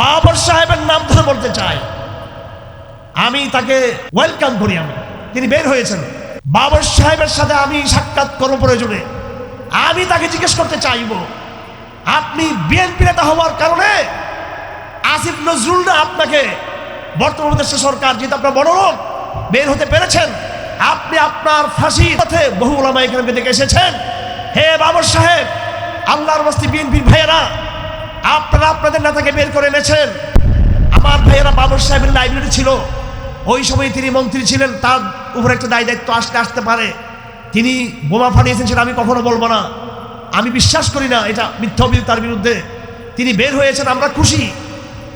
বাবর সাহেবের নাম ধরে বলতে চাই। আমি তাকে ওয়েলকাম করি আমি। তিনি বের হয়েছেন। বাবর সাহেবের সাথে আমি সাক্ষাৎ করব প্রয়োজনে। আমি তাকে জিজ্ঞেস করতে চাইব, আপনি বিএনপি নেতা হওয়ার কারণে আসিফ নজরুল না আপনাকে বর্তমান দেশের সরকার যেহেতু আপনার বড় লোক বের হতে পেরেছেন, আপনি আপনার ফাঁসির পথে বহু ওলামা এখানে দেখে এসেছেন। হে বাবর সাহেব, আল্লাহর বস্তি বিএনপির ভাইয়েরা আপনারা আপনাদের নেতাকে বের করে এনেছেন। আমার ভাইয়েরা বাবর সাহেবের লাইব্রেরি ছিল। ওই সময় তিনি মন্ত্রী ছিলেন, তার উপরে একটা দায় দায়িত্ব আসতে আসতে পারে তিনি বোমা ফানিয়েছেন সেটা আমি কখনো বলব না। আমি বিশ্বাস করি না এটা মিথ্যা অভিযোগ তার বিরুদ্ধে। তিনি বের হয়েছেন, আমরা খুশি।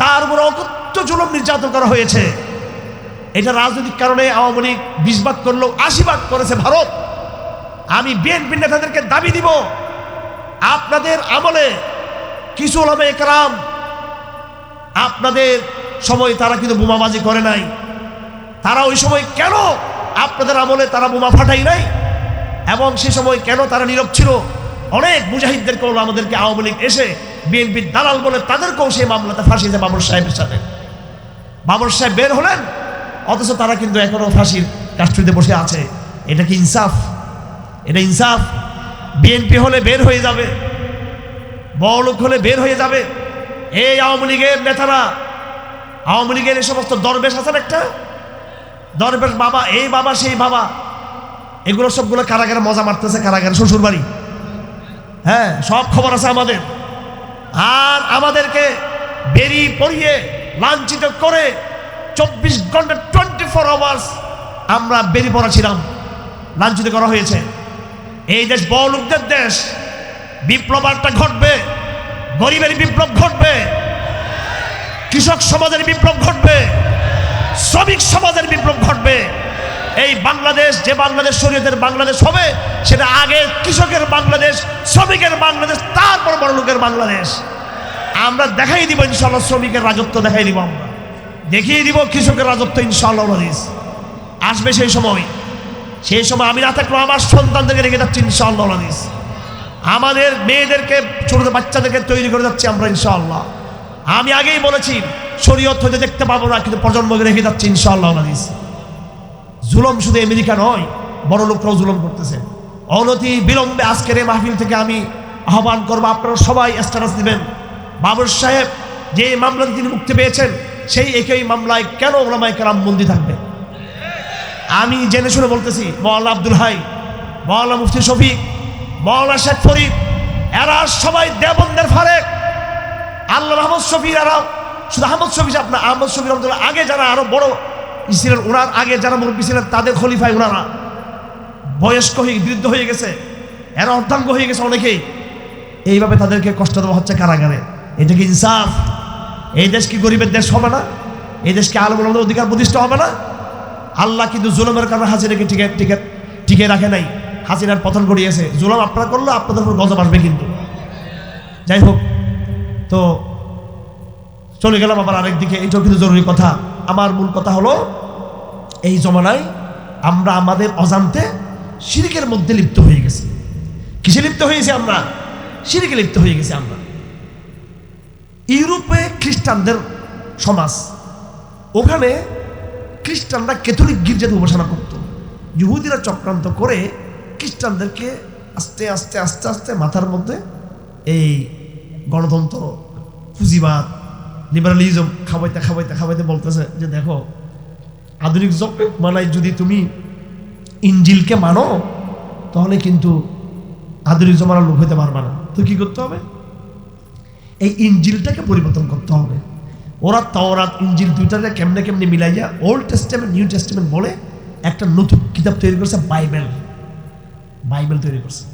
তার উপর অকথ্য জুলুম নির্যাতন করা হয়েছে। এটা রাজনৈতিক কারণে আওয়ামী লীগ বিশ ভাগ করলেও আশি ভাগ করেছে ভারত। আমি বিএনপি নেতাদেরকে দাবি দিব, আপনাদের আমলে কিছু ওলামা একরাম আপনাদের সময় তারা কিন্তু বোমাবাজি করে নাই। তারা ওই সময় কেন আপনাদের আমলে তারা বোমা ফাটাই নাই? এবং সে সময় কেন তারা নীরব ছিল? অনেক মুজাহিদদেরকে বলল আমাদেরকে আওয়ামী লীগ এসে বিএনপির দালাল বলে তাদেরকেও সেই মামলাতে ফাঁসিয়েছে বাবর সাহেবের সাথে বাবর সাহেব বের হলেন, অথচ তারা কিন্তু এখনও ফাঁসির কাস্টডিতে বসে আছে। এটা কি ইনসাফ? এটা ইনসাফ? বিএনপি হলে বের হয়ে যাবে। বড়লোক হলে বের হয়ে যাবে। এই আওয়ামী লীগের নেতারা, আওয়ামী লীগের এই সমস্ত দরবেশ আছেন একটা? দরবেশ বাবা, এই বাবা, সেই বাবা। এগুলো সবগুলো কারাগারে মজা মারতেছে কারাগারে শ্বশুর বাড়ি হ্যাঁ সব খবর আছে আমাদের। আর আমাদেরকে বেরিয়ে পড়িয়ে লাঞ্ছিত করে চব্বিশ ঘণ্টা টোয়েন্টি ফোর আওয়ার্স আমরা বেরিয়ে পড়া ছিলাম লাঞ্ছিত করা হয়েছে। এই দেশ বড়লোকদের দেশ। বিপ্লব একটা ঘটবে, গরিবের বিপ্লব ঘটবে, কৃষক সমাজের বিপ্লব ঘটবে, শ্রমিক সমাজের বিপ্লব ঘটবে। এই বাংলাদেশ, যে বাংলাদেশ শরীয়তের বাংলাদেশ হবে, সেটা আগে কৃষকের বাংলাদেশ, শ্রমিকের বাংলাদেশ, তারপর বড় লোকের বাংলাদেশ। আমরা দেখাই দিব ইনশাল্লাহ শ্রমিকের রাজত্ব, দেখাই দিব আমরা। দেখিয়ে দিব কৃষকের রাজত্ব ইনশাল্লাহ আসবে সেই সময়। সেই সময় আমি না থাকলেও আমার সন্তানদেরকে রেখে যাচ্ছি ইনশাআল্লাহ হাদিস। আমাদের মেয়েদেরকে ছোট বাচ্চাদেরকে তৈরি করে যাচ্ছি আমরা, ইনশাআল্লাহ। আমি আগেই বলেছি, শরীয়ত হইতে দেখতে পাবো না, কিন্তু প্রজন্মকে রেখে যাচ্ছি, ইনশাআল্লাহ জুলম শুধু আমেরিকা নয়, বড় লোকরাও জুলম করতেছে। অনতি বিলম্বে আজকের এই মাহফিল থেকে আমি আহ্বান করব, আপনারা সবাই স্ট্যাটাস দিবেন। বাবর সাহেব, যে মামলাতে তিনি মুক্তি পেয়েছেন, সেই একই মামলায় কেন ওলামায় কেরাম বন্দি থাকবে? আমি জেনে শুনে বলতেছি মৌলানা আব্দুল হাই মৌলানা মুফতি শফিক মৌলানা শেখ ফরিদ, এরা সবাই দেবন্দের ফারেক আল্লাহ আহমদ শফির এরা শুধু আহমদ শফি না, আহমদ শফির রহমতুল্লাহ আগে যারা আরও বড় ছিলেন ওনার আগে যারা মুরব্বী ছিলেন, তাদের খলিফায় ওনারা বয়স্ক হয়ে, বৃদ্ধ হয়ে গেছে, এরা অর্ধাঙ্গ হয়ে গেছে অনেকেই। এইভাবে তাদেরকে কষ্ট দেওয়া হচ্ছে কারাগারে। এটা কি ইনসাফ? এই দেশ কি গরিবের দেশ হবে না? এই দেশকে আলম অধিকার প্রতিষ্ঠা হবে না? আল্লাহ কিন্তু জুলমের কারণে হাসিনাকে টিকে টিকে টিকে রাখে নাই। হাসিনার পতন ঘটিয়েছে। জুলম আপনারা করলে, আপনাদের উপর গজব আসবে কিন্তু। যাই হোক, তো চলে গেলাম আবার আরেক দিকে। এটাও কিন্তু জরুরি কথা। আমার মূল কথা হলো, এই জমানায় আমরা আমাদের অজান্তে শিরিকের মধ্যে লিপ্ত হয়ে গেছি। কিসে লিপ্ত হয়েছি আমরা? শিরিকে লিপ্ত হয়ে গেছি আমরা। ইউরোপে খ্রিস্টানদের সমাজ, ওখানে খ্রিস্টানরা ক্যাথলিক গির্জাতে উপাসনা করত। ইহুদিরা চক্রান্ত করে খ্রিস্টানদেরকে আস্তে আস্তে আস্তে আস্তে মাথার মধ্যে এই গণতন্ত্র, পুঁজিবাদ লিবারালিজম খাবাইতে খাবাইতে খাবাইতে বলতেছে যে দেখো, আধুনিক মানায় যদি তুমি ইঞ্জিলকে মানো, তাহলে কিন্তু আধুনিক জমানার লোক হইতে পারবে না। তো কি করতে হবে? এই ইঞ্জিলটাকে পরিবর্তন করতে হবে। ওরা তাওরাত ইঞ্জিল দুইটাকে কেমনে কেমনে মিলাইয়া ওল্ড টেস্টামেন্ট নিউ টেস্টামেন্ট বলে একটা নতুন কিতাব তৈরি করেছে বাইবেল বাইবেল তৈরি করছে।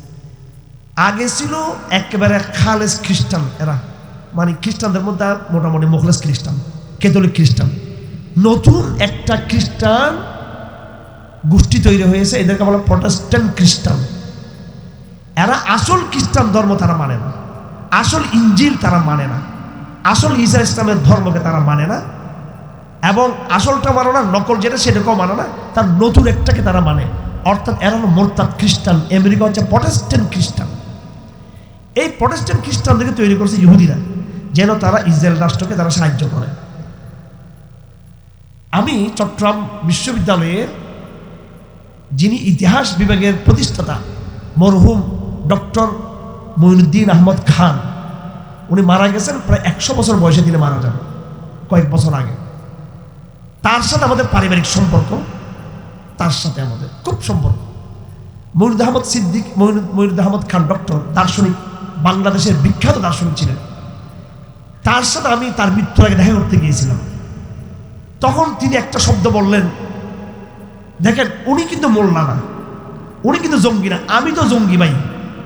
আগে ছিল একেবারে খালেস খ্রিস্টান এরা। মানে খ্রিস্টানদের মধ্যে মোটামুটি মোখলেস খ্রিস্টান, ক্যাথলিক খ্রিস্টান। নতুন একটা খ্রিস্টান গোষ্ঠী তৈরি হয়েছে, এদেরকে বলা প্রটেস্ট্যান্ট খ্রিস্টান। এরা আসল খ্রিস্টান ধর্ম তারা মানে না। আসল ইঞ্জিল তারা মানে না। আসল ঈসা ইসলামের ধর্মকে তারা মানে না। এবং আসলটা মানে না, নকল যেটা সেটাকেও মানে না, তার নতুন একটাকে তারা মানে। অর্থাৎ এরা হলো মোরতাদ খ্রিস্টান, আমেরিকা হচ্ছে প্রটেস্ট্যান্ট খ্রিস্টান। এই প্রটেস্ট্যান্ট খ্রিস্টানদেরকে তৈরি করছে ইহুদিরা, যেন তারা ইসরায়েল রাষ্ট্রকে তারা সাহায্য করে। আমি চট্টগ্রাম বিশ্ববিদ্যালয়ের যিনি ইতিহাস বিভাগের প্রতিষ্ঠাতা, মরহুম ডক্টর মঈনুদ্দিন আহমদ খান, উনি মারা গেছেন প্রায় একশো বছর বয়সে তিনি মারা যান, কয়েক বছর আগে। তার সাথে আমাদের পারিবারিক সম্পর্ক। তার সাথে আমাদের। খুব সম্পর্ক। মঈনুদ্দিন আহমদ সিদ্দিক মঈনুদ্দিন আহমদ খান ডক্টর, দার্শনিক, বাংলাদেশের বিখ্যাত দার্শনিক ছিলেন। তার সাথে আমি তার মৃত্যুর আগে দেখা করতে গিয়েছিলাম। তখন তিনি একটা শব্দ বললেন, দেখেন, উনি কিন্তু মোল্লা না উনি কিন্তু জঙ্গি না আমি তো জঙ্গি ভাই।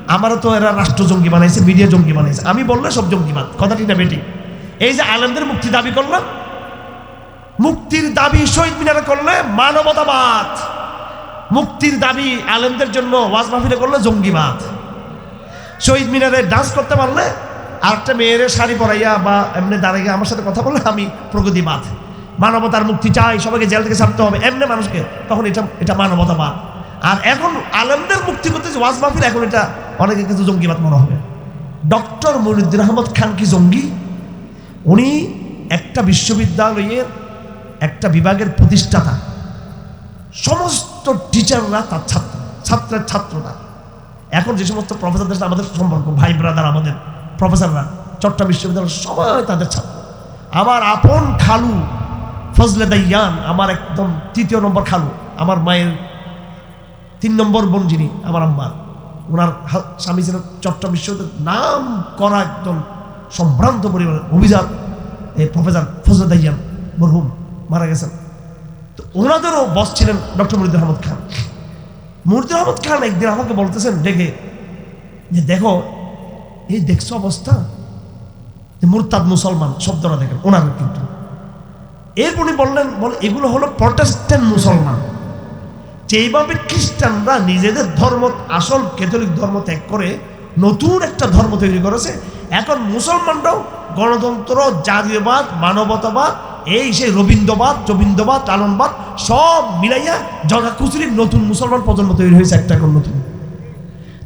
আমারও তো এরা রাষ্ট্র জঙ্গি বানাইছে, মিডিয়া জঙ্গি বানাইছে। আমি বললে সব জঙ্গিবাদ। কথাটি না বেটি এই যে আলেমদের মুক্তি দাবি করলাম মুক্তির দাবি শহীদ মিনারে করলে মানবতাবাদ। মুক্তির দাবি আলেমদের জন্য ওয়াজ মাহফিলে করলে জঙ্গিবাদ। শহীদ মিনারে ডান্স করতে পারলে আর একটা মেয়ের শাড়ি পরাইয়া বা এমনি দাঁড়াইয়া আমার সাথে কথা বললে আমি প্রগতিবাদ। মানবতার মুক্তি চাই, সবাইকে জেল থেকে ছাড়তে হবে। এমনি মানুষকে তখন এটা এটা মানবতাবাদ। আর এখন আলেমদের মুক্তি করতে যে ওয়াজ মাহফিল, এখন এটা অনেকে কিন্তু জঙ্গিবাদ মনে হবে। ডক্টর মনিউদ্দিন আহমদ খান কি জঙ্গি? উনি একটা বিশ্ববিদ্যালয়ের একটা বিভাগের প্রতিষ্ঠাতা। সমস্ত টিচাররা তার ছাত্র, ছাত্রের ছাত্ররা। এখন যে সমস্ত প্রফেসরদের সাথে আমাদের সম্পর্ক, ভাই ব্রাদার আমাদের প্রফেসররা চট্টগ্রাম বিশ্ববিদ্যালয়ের সবাই তাদের ছাত্র। আমার আপন খালু ফজলে দাইয়ান, আমার একদম তৃতীয় নম্বর খালু, আমার মায়ের তিন নম্বর বোন যিনি, আমার আম্মার ওনার স্বামী ছিলেন চট্টগ্রাম বিশ্ববিদ্যালয়ের নাম করা একদম সম্ভ্রান্ত পরিবার অভিজাত, এই প্রফেসর ফজলে দাইয়ান মরহুম। মারা গেছেন। তো ওনাদেরও বস ছিলেন ডক্টর মরিদুর আহমদ খান। মরিদুর আহমদ খান একদিন আমাকে বলতেছেন ডেকে যে, দেখো, এই দেখছ অবস্থা? মুরতাদ মুসলমান শব্দটা দেখেন, ওনার কিন্তু। এর উনি বললেন, বলে, এগুলো হলো প্রটেস্ট্যান্ট মুসলমান। যেইভাবে খ্রিস্টানরা নিজেদের ধর্ম, আসল ক্যাথলিক ধর্ম ত্যাগ করে নতুন একটা ধর্ম তৈরি করেছে, এখন মুসলমানরাও গণতন্ত্র, জাতীয়বাদ, মানবতাবাদ এই সেই রবীন্দ্রবাদ রবীন্দ্রবাদ লালনবাদ সব মিলাইয়া জগাকুচুরির নতুন মুসলমান প্রজন্ম তৈরি হয়েছে একটা এখন নতুন।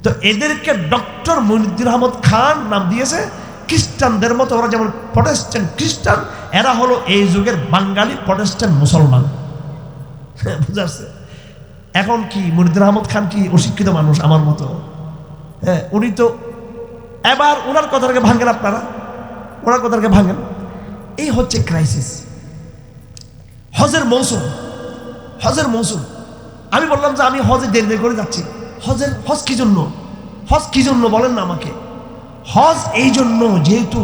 তো এদেরকে ডক্টর মনিদ্দিন আহমদ খান নাম দিয়েছে, খ্রিস্টানদের মতো ওরা যেমন প্রটেস্ট্যান্ট খ্রিস্টান, এরা হলো এই যুগের বাঙালি প্রটেস্ট্যান্ট মুসলমান। বুঝাচ্ছে এখন কি মনিদ্দিন আহমদ খান কি অশিক্ষিত মানুষ আমার মতো? হ্যাঁ উনি তো এবার ওনার কথাটাকে ভাঙেন আপনারা? ওনার কথাটাকে ভাঙেন। এই হচ্ছে ক্রাইসিস হজের মৌসুম হজের মৌসুম। আমি বললাম যে আমি হজে দেরি দেরি করে যাচ্ছি। হজের, হজ কি জন্য? হজ কি জন্য বলেন না আমাকে। হজ এই জন্য যেহেতু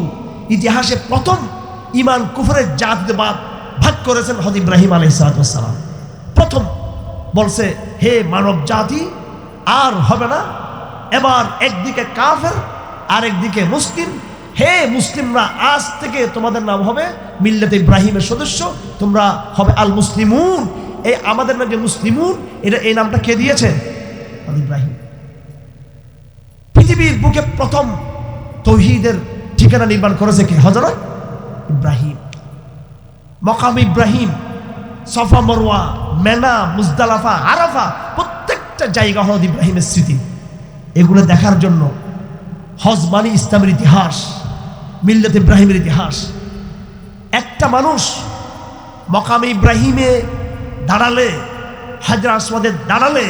ইতিহাসে প্রথম ইমান কুফরের জাত জাতবাদ ভাগ করেছেন হজ ইব্রাহিম আলাইসালাম প্রথম বলছে, হে মানব জাতি, আর হবে না। এবার একদিকে কাফের আর একদিকে মুসলিম। হে মুসলিমরা, আজ থেকে তোমাদের নাম হবে মিল্লাত ইব্রাহিমের সদস্য তোমরা হবে আল মুসলিমুন। এই আমাদের নাম যে মুসলিমুন এটা এই নামটা কে দিয়েছে? ইব্রাহিম। পৃথিবীর বুকে প্রথম তৌহিদের ঠিকানা নির্মাণ করেছে কে? হজরত ইব্রাহিম। মকাম ইব্রাহিম, সফা, মরওয়া, মেনা, মুজদালাফা, আরাফা, প্রত্যেকটা জায়গা হজ ইব্রাহিমের স্মৃতি। এগুলো দেখার জন্য হজ মানে ইসলামের ইতিহাস, মিল্লাত ইব্রাহিমের ইতিহাস। একটা মানুষ মকামে ইব্রাহিমে দাঁড়ালে, হাজরা আসমাদে দাঁড়ালে,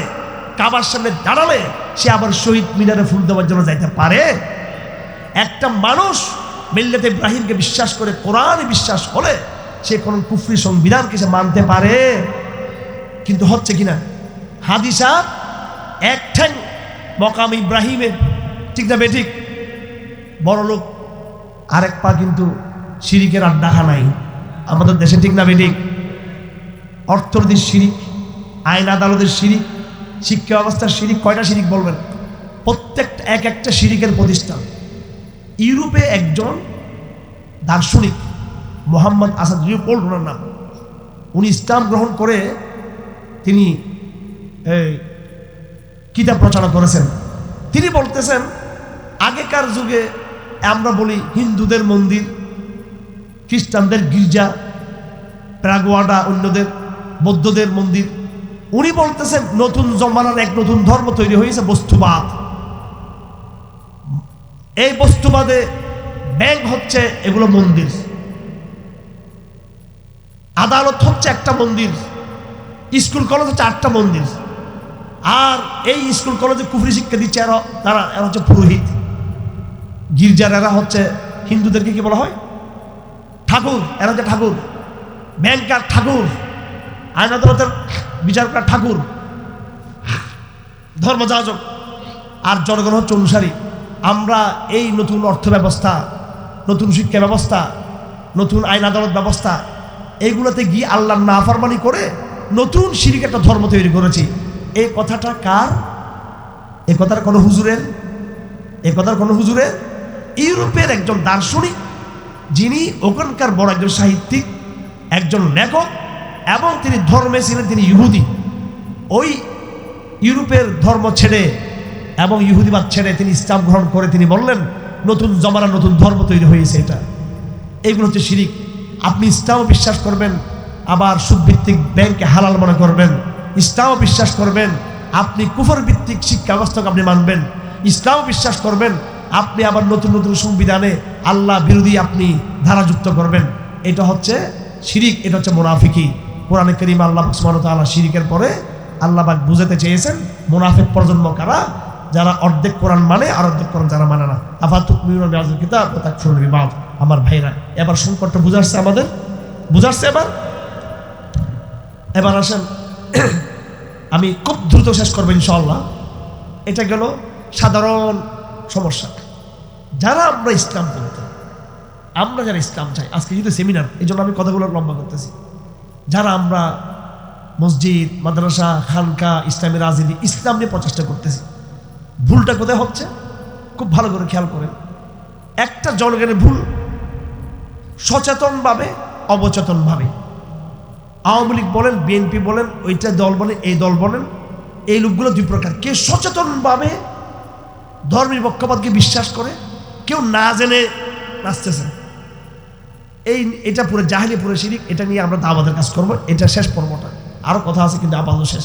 কাবার সামনে দাঁড়ালে সে আবার শহীদ মিনারে ফুল দেওয়ার জন্য যাইতে পারে? একটা মানুষ মিল্লাতে ইব্রাহিমকে বিশ্বাস করে, কোরআনে বিশ্বাস হলে সে কোন কুফরি সংবিধানকে সে মানতে পারে। কিন্তু হচ্ছে কিনা? হাদিসা এক ঠ্যাং মকাম ইব্রাহিমে, ঠিক না বেঠিক? বড় লোক আরেক পা কিন্তু সিরিকের আড্ডা নাই আমাদের দেশে ঠিক না বেঠিক। অর্থনীতির শিরিক আইন আদালতের শিরিক শিক্ষা ব্যবস্থার শিরিক কয়টা শিরিক বলবেন? প্রত্যেকটা এক একটা শিরিকের প্রতিষ্ঠান। ইউরোপে একজন দার্শনিক, মোহাম্মদ আসাদ লিওপোল্ড ওনার নাম। উনি ইসলাম গ্রহণ করে তিনি কিতাব রচনা করেছেন। তিনি বলতেছেন, আগেকার যুগে আমরা বলি হিন্দুদের মন্দির খ্রিস্টানদের গির্জা প্রাগোয়াডা অন্যদের, বৌদ্ধদের মন্দির। উনি বলতেছেন, নতুন জমানার এক নতুন ধর্ম তৈরি হয়েছে, বস্তুবাদ। এই বস্তুবাদে ব্যাংক হচ্ছে, এগুলো মন্দির। আদালত হচ্ছে একটা মন্দির। স্কুল কলেজ হচ্ছে আটটা মন্দির। আর এই স্কুল কলেজে কুফরি শিক্ষা দিচ্ছে এরা, তারা, এরা হচ্ছে পুরোহিত। গির্জার এরা হচ্ছে হিন্দুদেরকে কি বলা হয়? ঠাকুর এরা হচ্ছে ঠাকুর ব্যাংকার ঠাকুর আইন আদালতের বিচার করা ঠাকুর, ধর্মযাজক আর জনগণ হচ্ছে অনুসারী। আমরা এই নতুন অর্থ ব্যবস্থা নতুন শিক্ষা ব্যবস্থা, নতুন আইন আদালত ব্যবস্থা এইগুলোতে গিয়ে আল্লাহ নাফরমানি করে নতুন সিরিক একটা ধর্ম তৈরি করেছি। এই কথাটা কার? এই কথাটা কোনো হুজুরের? এই কথার কোনো হুজুরের? ইউরোপের একজন দার্শনিক যিনি ওখানকার বড় একজন সাহিত্যিক, একজন লেখক, এবং তিনি ধর্মে ছিলেন তিনি ইহুদি। ওই ইউরোপের ধর্ম ছেড়ে এবং ইহুদিবাদ ছেড়ে তিনি ইসলাম গ্রহণ করে তিনি বললেন, নতুন জমানা, নতুন ধর্ম তৈরি হয়েছে এটা। এইগুলো হচ্ছে শিরিক। আপনি ইসলামও বিশ্বাস করবেন, আবার সুদভিত্তিক ব্যাংকে হালাল মনে করবেন। ইসলামও বিশ্বাস করবেন, আপনি কুফর ভিত্তিক শিক্ষা ব্যবস্থাকে আপনি মানবেন। ইসলামও বিশ্বাস করবেন আপনি আবার নতুন নতুন সংবিধানে আল্লাহ বিরোধী আপনি ধারাযুক্ত করবেন। এটা হচ্ছে শিরিক, এটা হচ্ছে মোনাফিকি। কোরআনে করিম আল্লাহ ওয়া তাআলা শিরিকের পরে আল্লাহ পাক বুঝাতে চেয়েছেন, মুনাফিক প্রজন্ম কারা? যারা অর্ধেক কোরআন মানে আর অর্ধেক কোরআন যারা মানে না। মিউনা বিআযাল কিতাব আমার ভাইরা, এবার সংকটটা বুঝাচ্ছে আমাদের? বুঝাচ্ছে এবার? এবার আসেন, আমি খুব দ্রুত শেষ করব ইনশাআল্লাহ। এটা গেল সাধারণ সমস্যা। যারা আমরা ইসলাম পন্থী আমরা যারা ইসলাম চাই, আজকে যেহেতু সেমিনার এই জন্য আমি কথাগুলো লম্বা করতেছি। যারা আমরা মসজিদ, মাদ্রাসা, খানকা, ইসলামী রাজনীতি, ইসলাম নিয়ে প্রচেষ্টা করতেছি, ভুলটা কোথায় হচ্ছে? খুব ভালো করে খেয়াল করেন একটা জনগণের ভুল সচেতনভাবে, অবচেতনভাবে। আওয়ামী লীগ বলেন, বিএনপি বলেন, ওইটা দল বলেন, এই দল বলেন, এই লোকগুলো দুই প্রকার। কে সচেতনভাবে ধর্মের পক্ষপাতকে বিশ্বাস করে কেউ না জেনে নাচতেছে। এই এটা পুরো জাহেলি পুরো শিরিক, এটা নিয়ে আমরা দাবাদের কাজ করব, এটা শেষ পর্বটা। আরও কথা আছে কিন্তু আপাতত শেষ।